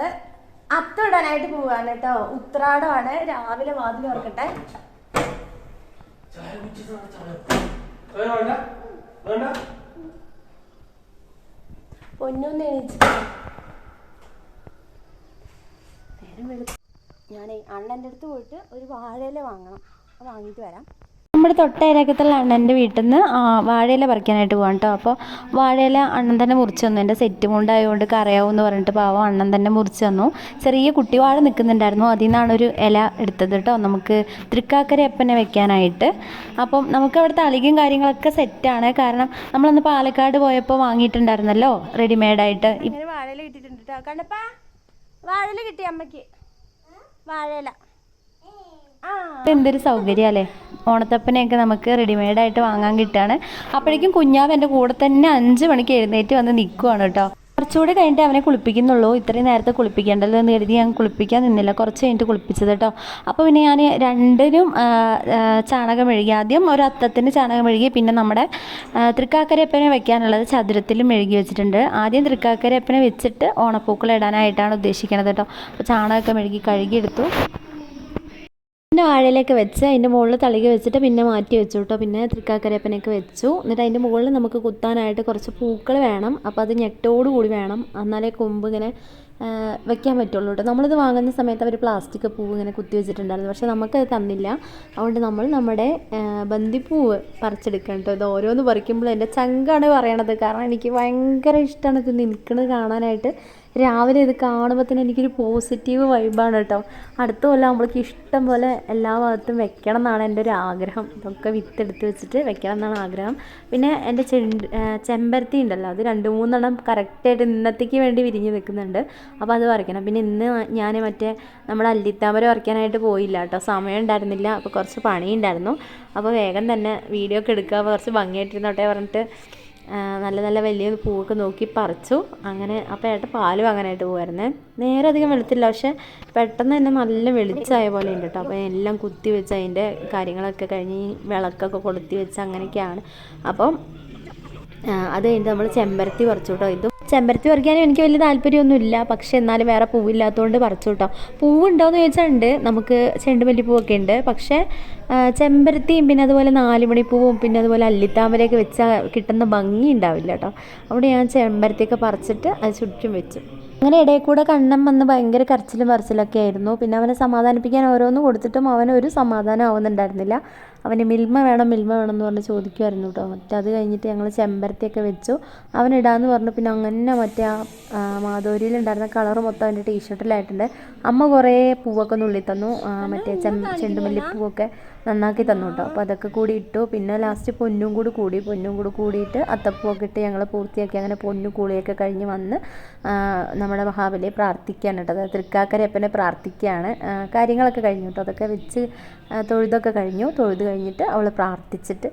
ഞങ്ങൾ അത്തിടാനായിട്ട് പോവാണ് കേട്ടോ. ഉത്രാടമാണ്. രാവിലെ വാതിൽ ഓർക്കട്ടെ പൊന്നൊന്ന് നേരം ഞാനേ അണ്ണന്റെ അടുത്ത് പോയിട്ട് ഒരു വാഴയില വാങ്ങണം. അത് വാങ്ങിയിട്ട് വരാം. നമ്മുടെ തൊട്ടയരക്കത്തുള്ള അണ്ണന്റെ വീട്ടിൽ നിന്ന് വാഴയില പറിക്കാനായിട്ട് പോകാം കേട്ടോ അപ്പോൾ വാഴയില അണ്ണൻ തന്നെ മുറിച്ച് തന്നു. എന്റെ സെറ്റ് മുണ്ടായതുകൊണ്ട് കറിയാവുമെന്ന് പറഞ്ഞിട്ട് പാവം അണ്ണൻ തന്നെ മുറിച്ച് തന്നു. ചെറിയ കുട്ടി വാഴ നിൽക്കുന്നുണ്ടായിരുന്നു. അതിൽ നിന്നാണ് ഒരു ഇല എടുത്തത് കേട്ടോ നമുക്ക് തൃക്കാക്കര എപ്പനെ വെക്കാനായിട്ട്. അപ്പം നമുക്ക് അവിടുത്തെ അളികും കാര്യങ്ങളൊക്കെ സെറ്റാണ് കാരണം നമ്മളന്ന് പാലക്കാട് പോയപ്പോൾ വാങ്ങിയിട്ടുണ്ടായിരുന്നല്ലോ റെഡിമെയ്ഡായിട്ട് വാഴയില കിട്ടിയിട്ടുണ്ട് കേട്ടോ കണ്ടപ്പാ വാഴയില കിട്ടി അമ്മയ്ക്ക്? വാഴയില. എന്തൊരു സൗകര്യമല്ലേ ഓണത്തപ്പനെയൊക്കെ നമുക്ക് റെഡിമെയ്ഡായിട്ട് വാങ്ങാൻ കിട്ടുകയാണ്. അപ്പോഴേക്കും കുഞ്ഞാവ് എന്റെ കൂടെ തന്നെ അഞ്ച് മണിക്ക് എഴുന്നേറ്റ് വന്ന് നിൽക്കുവാണ് കേട്ടോ. കുറച്ചുകൂടി കഴിഞ്ഞിട്ട് അവനെ കുളിപ്പിക്കുന്നുള്ളൂ. ഇത്രയും നേരത്തെ കുളിപ്പിക്കേണ്ടല്ലോ എന്ന് കരുതി ഞാൻ കുളിപ്പിക്കാൻ നിന്നില്ല. കുറച്ച് കഴിഞ്ഞിട്ട് കുളിപ്പിച്ചത് കേട്ടോ. അപ്പോൾ പിന്നെ ഞാൻ രണ്ടിനും ചാണകം മെഴുകി. ആദ്യം ഒരു അത്തത്തിന് ചാണകം മെഴുകി പിന്നെ നമ്മുടെ തൃക്കാക്കരയപ്പനെ വെക്കാനുള്ളത് ചതുരത്തിലും മെഴുകി വെച്ചിട്ടുണ്ട്. ആദ്യം തൃക്കാക്കരയപ്പനെ വെച്ചിട്ട് ഓണപ്പൂക്കളം ഇടാനായിട്ടാണ് ഉദ്ദേശിക്കുന്നത് കേട്ടോ. അപ്പോൾ ചാണകമൊക്കെ മെഴുകി കഴുകിയെടുത്തു. പിന്നെ വാഴയിലൊക്കെ വെച്ച് അതിന്റെ മുകളിൽ തളിക വെച്ചിട്ട് പിന്നെ മാറ്റി വെച്ചു കേട്ടോ. പിന്നെ തൃക്കാക്കരപ്പനൊക്കെ വെച്ചു. എന്നിട്ട് അതിന്റെ മുകളിൽ നമുക്ക് കുത്താനായിട്ട് കുറച്ച് പൂക്കൾ വേണം. അപ്പോൾ അത് ഞെട്ടോടു കൂടി വേണം. എന്നാലേ കൊമ്പ് ഇങ്ങനെ വെക്കാൻ പറ്റുള്ളൂ കേട്ടോ നമ്മളിത് വാങ്ങുന്ന സമയത്ത് അവർ പ്ലാസ്റ്റിക് പൂവ് ഇങ്ങനെ കുത്തി വെച്ചിട്ടുണ്ടായിരുന്നു. പക്ഷേ നമുക്കത് തന്നില്ല. അതുകൊണ്ട് നമ്മൾ നമ്മുടെ ബന്ദിപ്പൂവ് പറിച്ചെടുക്കണം കേട്ടോ ഇത് ഓരോന്ന് പറിക്കുമ്പോൾ എന്റെ ചങ്കാണ് പറയണത്. കാരണം എനിക്ക് ഭയങ്കര ഇഷ്ടമാണ് ഇത് നിൽക്കുന്നത് കാണാനായിട്ട്. രാവിലെ ഇത് കാണുമ്പോൾ തന്നെ എനിക്കൊരു പോസിറ്റീവ് വൈബാണ് കേട്ടോ അടുത്ത കൊല്ലം നമ്മൾക്ക് ഇഷ്ടം പോലെ എല്ലാ ഭാഗത്തും വെക്കണം എന്നാണ് എന്റെ ഒരു ആഗ്രഹം. ഇതൊക്കെ വിത്തെടുത്ത് വെച്ചിട്ട് വെക്കണം എന്നാണ് ആഗ്രഹം. പിന്നെ എന്റെ ചെണ്ട് ചെമ്പരത്തി ഉണ്ടല്ലോ. അത് രണ്ട് മൂന്നെണ്ണം കറക്റ്റായിട്ട് ഇന്നത്തേക്ക് വേണ്ടി വിരിഞ്ഞ് നിൽക്കുന്നുണ്ട്. അപ്പോൾ അത് വരയ്ക്കണം പിന്നെ ഇന്ന് ഞാൻ മറ്റേ നമ്മുടെ അല്ലിത്താമര വരയ്ക്കാനായിട്ട് പോയില്ല കേട്ടോ സമയം ഉണ്ടായിരുന്നില്ല അപ്പോൾ കുറച്ച് പണിയുണ്ടായിരുന്നു. അപ്പോൾ വേഗം തന്നെ വീഡിയോ ഒക്കെ എടുക്കുക. അപ്പോൾ കുറച്ച് ഭംഗിയായിട്ടിരുന്നോട്ടെ പറഞ്ഞിട്ട് നല്ല നല്ല വലിയ പൂവൊക്കെ നോക്കി പറിച്ചു. അങ്ങനെ അപ്പോൾ ഏട്ട പാൽ വാങ്ങാനായിട്ട് പോകുമായിരുന്നേ നേരെ അധികം വെളുത്തില്ല. പക്ഷേ പെട്ടെന്ന് തന്നെ നല്ല വെളിച്ചായ പോലെ ഉണ്ട് കേട്ടോ. അപ്പോൾ എല്ലാം കുത്തി വെച്ച് അതിന്റെ കാര്യങ്ങളൊക്കെ കഴിഞ്ഞ് വിളക്കൊക്കെ കൊളുത്തി വെച്ച് അങ്ങനെയൊക്കെയാണ്. അപ്പം അത് കഴിഞ്ഞിട്ട് നമ്മൾ ചെമ്പരത്തി പറിച്ചു കേട്ടോ. ഇതും ചെമ്പരത്തി പറിക്കാനും എനിക്ക് വലിയ താല്പര്യമൊന്നുമില്ല. പക്ഷെ എന്നാലും വേറെ പൂവില്ലാത്തതുകൊണ്ട് പറിച്ചു കേട്ടോ. പൂവുണ്ടോയെന്ന് ചോദിച്ചാൽ ഉണ്ട്. നമുക്ക് ചെണ്ടുമല്ലി പൂവൊക്കെ ഉണ്ട്. പക്ഷേ ചെമ്പരത്തിയും പിന്നെ അതുപോലെ നാലുമണിപ്പൂവും പിന്നെ അതുപോലെ അല്ലിത്താമരയൊക്കെ വെച്ചാൽ കിട്ടുന്ന ഭംഗി ഉണ്ടാവില്ല കേട്ടോ അവിടെ ഞാൻ ചെമ്പരത്തിയൊക്കെ പറിച്ചിട്ട് അത് ചുറ്റും വെച്ചു. അങ്ങനെ ഇടയിൽ കൂടെ കണ്ണം വന്ന് ഭയങ്കര കരച്ചിലും പറച്ചിലൊക്കെ ആയിരുന്നു. പിന്നെ അവനെ സമാധാനിപ്പിക്കാൻ ഓരോന്ന് കൊടുത്തിട്ടും അവന് ഒരു സമാധാനം ആവുന്നുണ്ടായിരുന്നില്ല. അവന് മിൽമ വേണം മിൽമ വേണം എന്ന് പറഞ്ഞ് ചോദിക്കുമായിരുന്നു കേട്ടോ മറ്റേ അത് കഴിഞ്ഞിട്ട് ഞങ്ങൾ ചെമ്പരത്തിയൊക്കെ വെച്ചു. അവൻ ഇടാന്ന് പറഞ്ഞു. പിന്നെ അങ്ങനെ മറ്റേ ആ മാധോരിയിലുണ്ടായിരുന്ന കളർ മൊത്തം അവന്റെ ടീഷർട്ടിലായിട്ടുണ്ട്. അമ്മ കുറേ പൂവൊക്കെ നുള്ളി തന്നു. മറ്റേ ചെ ചെണ്ടുമല്ലി പൂവൊക്കെ നന്നാക്കി തന്നു കേട്ടോ അപ്പോൾ അതൊക്കെ കൂടി ഇട്ടു. പിന്നെ ലാസ്റ്റ് പൊന്നും കൂടി കൂടി പൊന്നും കൂടി കൂടിയിട്ട് അത്തപ്പൂവൊക്കെ ഇട്ട് ഞങ്ങൾ പൂർത്തിയാക്കി. അങ്ങനെ പൊന്നു കൂളിയൊക്കെ കഴിഞ്ഞ് വന്ന് നമ്മുടെ മഹാബലിയെ പ്രാർത്ഥിക്കുകയാണ് കേട്ടോ അതായത് തൃക്കാക്കരയപ്പനെ പ്രാർത്ഥിക്കുകയാണ് കാര്യങ്ങളൊക്കെ കഴിഞ്ഞു കേട്ടോ അതൊക്കെ വെച്ച് തൊഴുതൊക്കെ കഴിഞ്ഞു. തൊഴുത് കഴിഞ്ഞിട്ട് അവൾ പ്രാർത്ഥിച്ചിട്ട്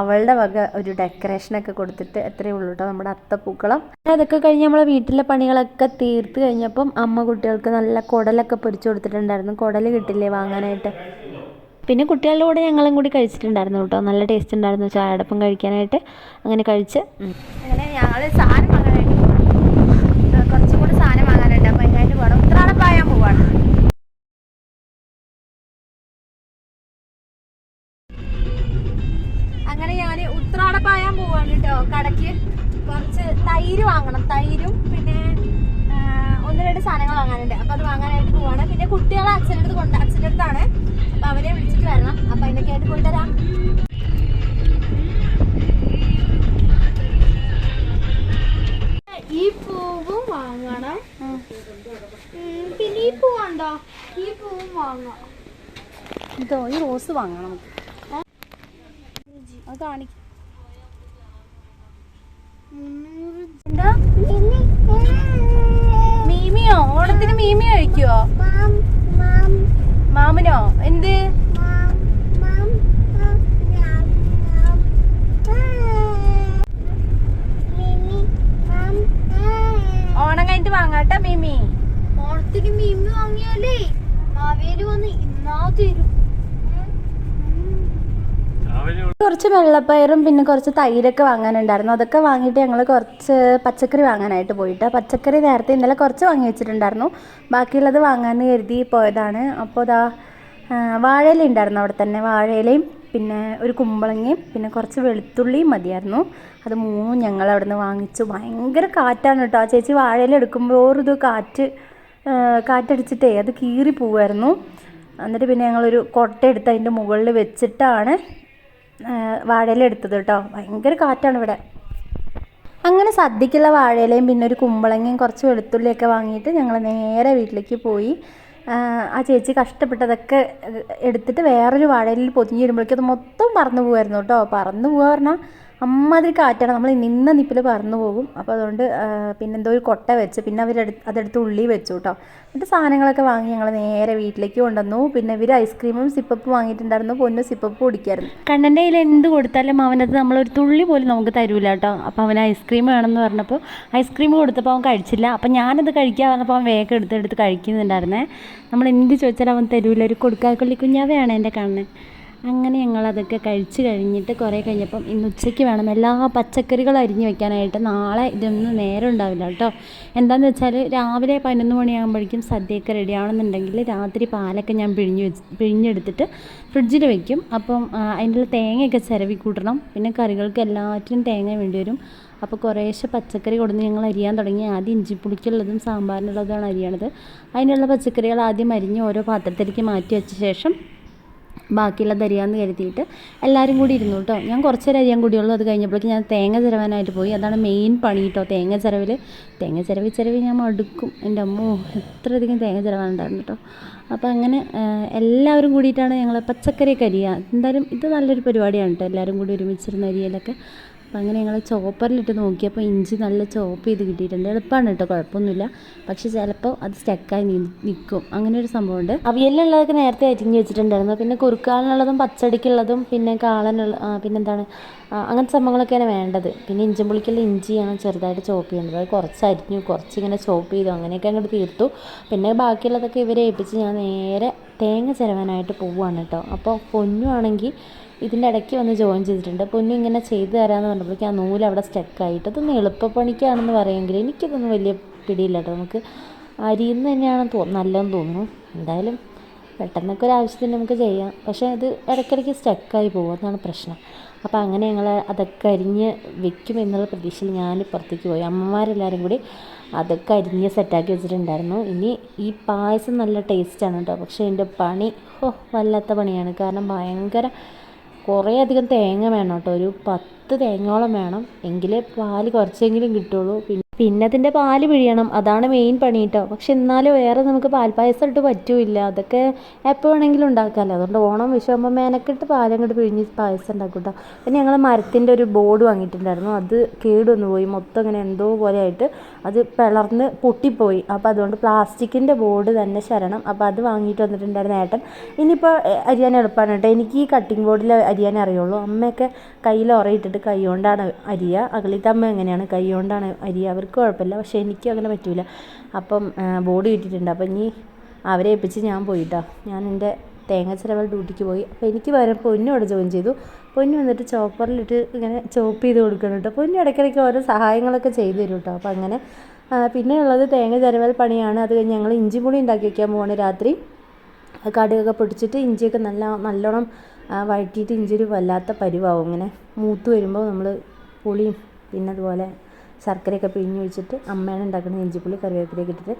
അവളുടെ വക ഒരു ഡെക്കറേഷനൊക്കെ കൊടുത്തിട്ട് എത്രയേ ഉള്ളൂ കേട്ടോ നമ്മുടെ അത്തപ്പൂക്കളം. അതൊക്കെ കഴിഞ്ഞ് നമ്മളെ വീട്ടിലെ പണികളൊക്കെ തീർത്ത് കഴിഞ്ഞപ്പം അമ്മ കുട്ടികൾക്ക് നല്ല കുടലൊക്കെ പൊരിച്ചു കൊടുത്തിട്ടുണ്ടായിരുന്നു. കുടൽ കിട്ടില്ലേ വാങ്ങാനായിട്ട്? പിന്നെ കുട്ടികളുടെ കൂടെ ഞങ്ങളും കൂടി കഴിച്ചിട്ടുണ്ടായിരുന്നു കേട്ടോ നല്ല ടേസ്റ്റ് ഉണ്ടായിരുന്നു ചായടപ്പം കഴിക്കാനായിട്ട്. അങ്ങനെ കഴിച്ച്. അങ്ങനെ ഞങ്ങൾ സാധനം ഉത്രാടപ്പായാൻ പോവാണ് കേട്ടോ. കടയ്ക്ക് കുറച്ച് തൈര് വാങ്ങണം. തൈരും പിന്നെ ഒന്ന് രണ്ട് സാധനങ്ങൾ വാങ്ങാനുണ്ട്. അപ്പൊ അത് വാങ്ങാനായിട്ട് പോവാണ്. പിന്നെ കുട്ടികളെ അച്ഛന്റെ അടുത്ത് കൊണ്ട് അച്ഛന്റെ അടുത്താണ്. അപ്പൊ അവരെ വിളിച്ചിട്ട് വരണം. അപ്പൊ അതിനൊക്കെ ആയിട്ട് പോയിട്ട് വരാം ഈ പൂവും വാങ്ങണം. പിന്നെ ഈ പൂ കണ്ടോ ഈ പൂവും വാങ്ങാം ഇതോ ഈ റോസ് വാങ്ങണം. അത് കാണിക്കും. മീമിയോ? ഓണത്തിന് മീമി കഴിക്കുവോ? മാമനോ? എന്ത്? ഓണം കഴിഞ്ഞിട്ട് വാങ്ങാട്ടോ മീമി. ഓണത്തിന് മീമി വാങ്ങിയാലേ മാവേലി വന്ന് ഇന്നാ തരും. കുറച്ച് വെള്ളപ്പയറും പിന്നെ കുറച്ച് തൈരൊക്കെ വാങ്ങാനുണ്ടായിരുന്നു. അതൊക്കെ വാങ്ങിയിട്ട് ഞങ്ങൾ കുറച്ച് പച്ചക്കറി വാങ്ങാനായിട്ട് പോയിട്ട്. പച്ചക്കറി നേരത്തെ ഇന്നലെ കുറച്ച് വാങ്ങി വെച്ചിട്ടുണ്ടായിരുന്നു. ബാക്കിയുള്ളത് വാങ്ങാമെന്ന് കരുതി പോയതാണ്. അപ്പോൾ ഇതാ വാഴയില ഉണ്ടായിരുന്നു അവിടെ തന്നെ. വാഴയിലയും പിന്നെ ഒരു കുമ്പളങ്ങയും പിന്നെ കുറച്ച് വെളുത്തുള്ളിയും മതിയായിരുന്നു. അത് മൂന്നും ഞങ്ങൾ അവിടെ നിന്ന് വാങ്ങിച്ചു. ഭയങ്കര കാറ്റാണ് കേട്ടോ. ആ ചേച്ചി വാഴയില എടുക്കുമ്പോൾ ഇത് കാറ്റ് കാറ്റടിച്ചിട്ടേ അത് കീറി പോവായിരുന്നു. എന്നിട്ട് പിന്നെ ഞങ്ങളൊരു കൊട്ട എടുത്ത് അതിന്റെ മുകളിൽ വെച്ചിട്ടാണ് വാഴയില എടുത്തത് കേട്ടോ ഭയങ്കര കാറ്റാണ് ഇവിടെ. അങ്ങനെ സദ്യക്കുള്ള വാഴയിലയും പിന്നെ ഒരു കുമ്പളങ്ങയും കുറച്ച് വെളുത്തുള്ളിയൊക്കെ വാങ്ങിയിട്ട് ഞങ്ങൾ നേരെ വീട്ടിലേക്ക് പോയി. ആ, ചേച്ചി കഷ്ടപ്പെട്ടതൊക്കെ എടുത്തിട്ട് വേറൊരു വാഴയിൽ പൊതിഞ്ഞ് വരുമ്പോഴേക്കും അത് മൊത്തം പറന്നു പോകുമായിരുന്നു കേട്ടോ പറന്നു പോകുക പറഞ്ഞാൽ അമ്മാതിരി കാറ്റാണ്. നമ്മൾ നിന്ന നിപ്പിൽ പറന്നു പോകും. അപ്പോൾ അതുകൊണ്ട് പിന്നെന്തോ ഒരു കൊട്ട വെച്ച് പിന്നെ അവർ അതെടുത്ത് ഉള്ളി വെച്ചു കേട്ടോ എന്നിട്ട് സാധനങ്ങളൊക്കെ വാങ്ങി ഞങ്ങൾ നേരെ വീട്ടിലേക്ക് കൊണ്ടുവന്നു. പിന്നെ ഇവർ ഐസ്ക്രീമും സിപ്പപ്പും വാങ്ങിയിട്ടുണ്ടായിരുന്നു. പൊന്നു സിപ്പപ്പ് കുടിക്കായിരുന്നു. കണ്ണന്റെ കയ്യിൽ എന്ത് കൊടുത്താലും അവനത് നമ്മളൊരു തുള്ളി പോലും നമുക്ക് തരൂല കേട്ടോ. അപ്പോൾ അവൻ ഐസ്ക്രീം വേണമെന്ന് പറഞ്ഞപ്പോൾ ഐസ്ക്രീം കൊടുത്തപ്പോൾ അവൻ കഴിച്ചില്ല. അപ്പോൾ ഞാനത് കഴിക്കാൻ പറഞ്ഞപ്പോൾ അവൻ വേഗം എടുത്ത് എടുത്ത് കഴിക്കുന്നുണ്ടായിരുന്നേ. നമ്മൾ എന്ത് ചോദിച്ചാലും അവൻ തരൂല. ഒരു കൊടുക്കാക്കൊള്ളി കുഞ്ഞാവയാണ് എന്റെ കണ്ണൻ. അങ്ങനെ ഞങ്ങളതൊക്കെ കഴിച്ച് കഴിഞ്ഞിട്ട് കുറേ കഴിഞ്ഞപ്പം ഇന്ന് ഉച്ചയ്ക്ക് വേണം എല്ലാ പച്ചക്കറികളും അരിഞ്ഞ് വെക്കാനായിട്ട്. നാളെ ഇതൊന്നും നേരം ഉണ്ടാവില്ല കേട്ടോ. എന്താണെന്ന് വെച്ചാൽ രാവിലെ പതിനൊന്ന് മണിയാകുമ്പോഴേക്കും സദ്യയൊക്കെ റെഡി ആവണമെന്നുണ്ടെങ്കിൽ രാത്രി പാലൊക്കെ ഞാൻ പിഴിഞ്ഞ് വെച്ച് പിഴിഞ്ഞെടുത്തിട്ട് ഫ്രിഡ്ജിൽ വെക്കും. അപ്പം അതിന്റെ തേങ്ങയൊക്കെ ചിരവി കൂട്ടണം. പിന്നെ കറികൾക്ക് എല്ലാറ്റിനും തേങ്ങ വേണ്ടി വരും. അപ്പോൾ കുറേശ്ശെ പച്ചക്കറി കൊടുന്ന് ഞങ്ങൾ അരിയാൻ തുടങ്ങി. ആദ്യം ഇഞ്ചിപ്പുളിക്കുള്ളതും സാമ്പാറിനുള്ളതാണ് അരിയണത്. അതിനുള്ള പച്ചക്കറികൾ ആദ്യം അരിഞ്ഞ് ഓരോ പാത്രത്തിലേക്ക് മാറ്റി വെച്ച ശേഷം ബാക്കിയുള്ളത് തരികയെന്ന് കരുതിയിട്ട് എല്ലാവരും കൂടി ഇരുന്നു കേട്ടോ. ഞാൻ കുറച്ച് അരിയാൻ കൂടിയുള്ളൂ. അത് കഴിഞ്ഞപ്പോഴേക്കും ഞാൻ തേങ്ങ ചിരവാനായിട്ട് പോയി. അതാണ് മെയിൻ പണി കേട്ടോ. തേങ്ങ ചിരവിൽ തേങ്ങ ചിരവി ചിരവി ഞാൻ മടുക്കും. എന്റെ അമ്മോ എത്രയധികം തേങ്ങ ചിരവാനുണ്ടായിരുന്നു കേട്ടോ. അപ്പോൾ അങ്ങനെ എല്ലാവരും കൂടിയിട്ടാണ് ഞങ്ങൾ പച്ചക്കറിയൊക്കെ അരിയുക. എന്തായാലും ഇത് നല്ലൊരു പരിപാടിയാണ് കേട്ടോ. എല്ലാവരും കൂടി ഒരുമിച്ചിരുന്ന് അരിയലൊക്കെ. അപ്പോൾ അങ്ങനെ ഞങ്ങൾ ചോപ്പറിലിട്ട് നോക്കിയപ്പോൾ ഇഞ്ചി നല്ല ചോപ്പ് ചെയ്ത് കിട്ടിയിട്ടുണ്ട്. എളുപ്പമാണ് കേട്ടോ കുഴപ്പമൊന്നുമില്ല. പക്ഷെ ചിലപ്പോൾ അത് സ്റ്റക്കായി നിൽക്കും അങ്ങനെ ഒരു സംഭവമുണ്ട്. അവിയലിനുള്ളതൊക്കെ നേരത്തെ അരിഞ്ഞ് വെച്ചിട്ടുണ്ടായിരുന്നു. പിന്നെ കുറുക്കാലിനുള്ളതും പച്ചടിക്കുള്ളതും പിന്നെ കാളനുള്ള പിന്നെ പിന്നെന്താണ്? അങ്ങനത്തെ സംഭവങ്ങളൊക്കെയാണ് വേണ്ടത്. പിന്നെ ഇഞ്ചി ഇഞ്ചിമ്പുളിക്കുള്ള ഇഞ്ചിയാണ് ചെറുതായിട്ട് ചോപ്പ് ചെയ്യേണ്ടത്. അത് കുറച്ച് അരിഞ്ഞു കുറച്ച് ഇങ്ങനെ ചോപ്പ് ചെയ്തു. അങ്ങനെയൊക്കെ അങ്ങോട്ട് തീർത്തു. പിന്നെ ബാക്കിയുള്ളതൊക്കെ ഇവരെ ഏൽപ്പിച്ച് ഞാൻ നേരെ തേങ്ങ ചിരവാനായിട്ട് പോവുകയാണ് കേട്ടോ. അപ്പോൾ പൊന്നു ആണെങ്കിൽ ഇതിന്റെ ഇടയ്ക്ക് വന്ന് ജോയിൻ ചെയ്തിട്ടുണ്ട്. പൊന്നു ഇങ്ങനെ ചെയ്തു തരാമെന്ന് പറഞ്ഞപ്പോഴേക്കും ആ നൂൽ അവിടെ സ്റ്റക്കായിട്ട് ഇതൊന്ന് എളുപ്പപ്പണിക്കാണെന്ന് പറയുമെങ്കിൽ എനിക്കിതൊന്നും വലിയ പിടിയില്ല കേട്ടോ. നമുക്ക് അരിയെന്ന് തന്നെയാണ് തോ നല്ലതെന്ന് തോന്നുന്നു. എന്തായാലും പെട്ടെന്നൊക്കെ ഒരു ആവശ്യത്തിന് നമുക്ക് ചെയ്യാം. പക്ഷേ അത് ഇടയ്ക്കിടയ്ക്ക് സ്റ്റക്കായി പോകും. അതാണ് പ്രശ്നം. അപ്പോൾ അങ്ങനെ ഞങ്ങൾ അതൊക്കെ അരിഞ്ഞ് വെക്കും എന്നുള്ള പ്രതീക്ഷയിൽ ഞാൻ പുറത്തേക്ക് പോയി. അമ്മമാരെല്ലാവരും കൂടി അതൊക്കെ അരിഞ്ഞ് സെറ്റാക്കി വെച്ചിട്ടുണ്ടായിരുന്നു. ഇനി ഈ പായസം നല്ല ടേസ്റ്റാണ് കേട്ടോ പക്ഷേ എന്റെ പണി ഓ വല്ലാത്ത പണിയാണ്. കാരണം ഭയങ്കര കുറേ അധികം തേങ്ങ വേണം കേട്ടോ ഒരു പത്ത് തേങ്ങയോളം വേണം. എങ്കിലേ പാൽ കുറച്ചെങ്കിലും കിട്ടുള്ളൂ. പിന്നെ അതിന്റെ പാൽ പിഴിയണം. അതാണ് മെയിൻ പണി കേട്ടോ പക്ഷെ എന്നാലും വേറെ നമുക്ക് പാൽപ്പായസം ഇട്ട് പറ്റൂല അതൊക്കെ എപ്പോൾ വേണമെങ്കിലും ഉണ്ടാക്കാമല്ലോ അതുകൊണ്ട് ഓണം വിഷുവാകുമ്പോൾ മേനക്കിട്ട് പാലങ്ങോട്ട് പിഴിഞ്ഞ് പായസം ഉണ്ടാക്കും കേട്ടോ പിന്നെ ഞങ്ങൾ മരത്തിന്റെ ഒരു ബോർഡ് വാങ്ങിയിട്ടുണ്ടായിരുന്നു. അത് കേടുവന്നു പോയി. മൊത്തം ഇങ്ങനെ എന്തോ പോലെ ആയിട്ട് അത് പിളർന്ന് പൊട്ടിപ്പോയി. അപ്പോൾ അതുകൊണ്ട് പ്ലാസ്റ്റിക്കിന്റെ ബോർഡ് തന്നെ ശരണം. അപ്പോൾ അത് വാങ്ങിയിട്ട് വന്നിട്ടുണ്ടായിരുന്നു ഏട്ടൻ. ഇനിയിപ്പോൾ അരിയാൻ എളുപ്പമാണ് കേട്ടോ. എനിക്ക് ഈ കട്ടിംഗ് ബോർഡിൽ അരിയാൻ അറിയുള്ളൂ. അമ്മയൊക്കെ കയ്യിൽ ഉറയിട്ടിട്ട് കൈ കൊണ്ടാണ് അരിയ അകളിത്തമ്മ എങ്ങനെയാണ് കൈ കൊണ്ടാണ് അരിയ അവർക്ക് കുഴപ്പമില്ല. പക്ഷേ എനിക്ക് അങ്ങനെ പറ്റൂല. അപ്പം ബോർഡ് കിട്ടിയിട്ടുണ്ട്. അപ്പം ഇനി അവരെ ഏൽപ്പിച്ച് ഞാൻ പോയിട്ടോ. ഞാൻ എന്റെ തേങ്ങ ചിലവൾ ഡ്യൂട്ടിക്ക് പോയി. അപ്പോൾ എനിക്ക് പകരം പൊന്നു അവിടെ ജോയിൻ ചെയ്തു. പൊന്നു വന്നിട്ട് ചോപ്പറിലിട്ട് ഇങ്ങനെ ചോപ്പ് ചെയ്ത് കൊടുക്കണം കേട്ടോ. പൊന്നു ഇടയ്ക്കിടയ്ക്ക് ഓരോ സഹായങ്ങളൊക്കെ ചെയ്തു തരും കേട്ടോ. അപ്പോൾ അങ്ങനെ പിന്നെ ഉള്ളത് തേങ്ങ ചിരവൽ പണിയാണ്. അത് കഴിഞ്ഞ് ഞങ്ങൾ ഇഞ്ചി പൊടി ഉണ്ടാക്കി വയ്ക്കാൻ പോവാണ് രാത്രി. കടുകൊക്കെ പൊടിച്ചിട്ട് ഇഞ്ചിയൊക്കെ നല്ല നല്ലോണം വഴറ്റിയിട്ട് ഇഞ്ചി ഒരു വല്ലാത്ത പരിവാവും. ഇങ്ങനെ മൂത്ത് വരുമ്പോൾ നമ്മൾ പുളിയും പിന്നെ അതുപോലെ ശർക്കരയൊക്കെ പിഴിഞ്ഞ് ഒഴിച്ചിട്ട് അമ്മയാണ് ഉണ്ടാക്കുന്നത് ഇഞ്ചിപ്പുളി കറിവേപ്പിലയൊക്കെ ഇട്ടിട്ട്.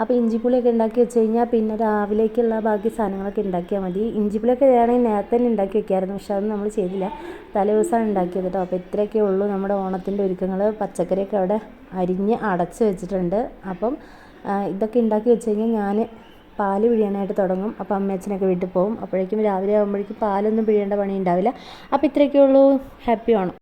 അപ്പോൾ ഇഞ്ചിപ്പുളിയൊക്കെ ഉണ്ടാക്കി വെച്ച് കഴിഞ്ഞാൽ പിന്നെ രാവിലേക്കുള്ള ബാക്കി സാധനങ്ങളൊക്കെ ഉണ്ടാക്കിയാൽ മതി. ഇഞ്ചിപ്പുളിയൊക്കെ വേണമെങ്കിൽ നേരത്തെ തന്നെ ഉണ്ടാക്കി വെക്കാമായിരുന്നു പക്ഷെ അതൊന്നും നമ്മൾ ചെയ്തില്ല. തലേ ദിവസമാണ് ഉണ്ടാക്കിയത് കേട്ടോ. അപ്പോൾ ഇത്രയൊക്കെ ഉള്ളൂ നമ്മുടെ ഓണത്തിന്റെ ഒരുക്കങ്ങൾ. പച്ചക്കറിയൊക്കെ അവിടെ അരിഞ്ഞ് അടച്ച് വെച്ചിട്ടുണ്ട്. അപ്പം ഇതൊക്കെ ഉണ്ടാക്കി വെച്ച് കഴിഞ്ഞാൽ ഞാൻ പാൽ പിഴിയാനായിട്ട് തുടങ്ങും. അപ്പോൾ അമ്മയച്ഛനൊക്കെ വീട്ടിൽ പോകും. അപ്പോഴേക്കും രാവിലെ ആകുമ്പോഴേക്കും പാലൊന്നും പിഴിയേണ്ട പണി ഉണ്ടാവില്ല. അപ്പോൾ ഇത്രയൊക്കെ ഉള്ളൂ. ഹാപ്പി ഓണം.